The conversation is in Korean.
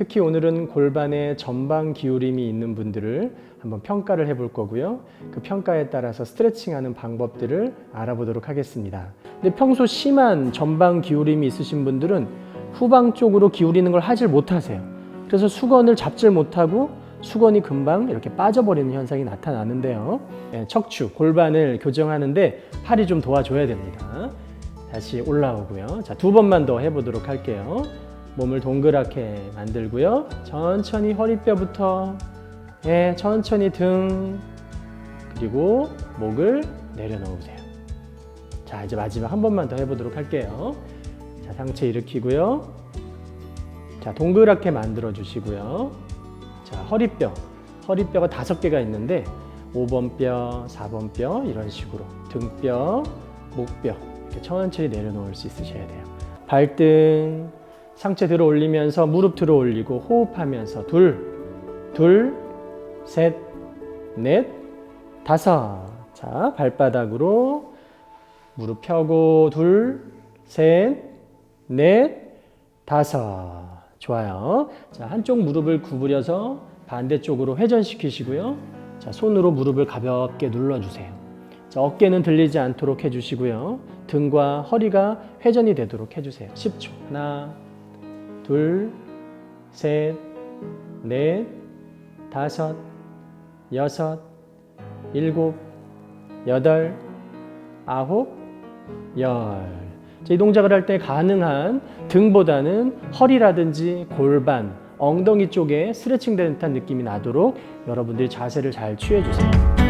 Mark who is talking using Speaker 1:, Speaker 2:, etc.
Speaker 1: 특히 오늘은 골반에 전방 기울임이 있는 분들을 한번 평가를 해볼 거고요. 그 평가에 따라서 스트레칭하는 방법들을 알아보도록 하겠습니다. 근데 평소 심한 전방 기울임이 있으신 분들은 후방 쪽으로 기울이는 걸 하질 못하세요. 그래서 수건을 잡질 못하고 수건이 금방 이렇게 빠져버리는 현상이 나타나는데요. 예, 척추, 골반을 교정하는데 팔이 좀 도와줘야 됩니다. 다시 올라오고요. 자, 두 번만 더 해보도록 할게요. 몸을 동그랗게 만들고요. 천천히 허리뼈부터, 예, 천천히 등, 그리고 목을 내려놓으세요. 자, 이제 마지막 한 번만 더 해보도록 할게요. 자, 상체 일으키고요. 자, 동그랗게 만들어 주시고요. 자, 허리뼈. 허리뼈가 다섯 개가 있는데 5번 뼈, 4번 뼈 이런 식으로 등뼈, 목뼈 천천히 내려놓을 수 있으셔야 돼요. 발등 상체 들어 올리면서 무릎 들어 올리고 호흡하면서 둘, 둘, 셋, 넷, 다섯. 자, 발바닥으로 무릎 펴고 둘, 셋, 넷, 다섯. 좋아요. 자, 한쪽 무릎을 구부려서 반대쪽으로 회전시키시고요. 자, 손으로 무릎을 가볍게 눌러주세요. 자, 어깨는 들리지 않도록 해주시고요. 등과 허리가 회전이 되도록 해주세요. 10초. 하나, 둘, 셋, 넷, 다섯, 여섯, 일곱, 여덟, 아홉, 열. 자, 이 동작을 할 때 가능한 등보다는 허리라든지 골반, 엉덩이 쪽에 스트레칭 되는 듯한 느낌이 나도록 여러분들이 자세를 잘 취해 주세요.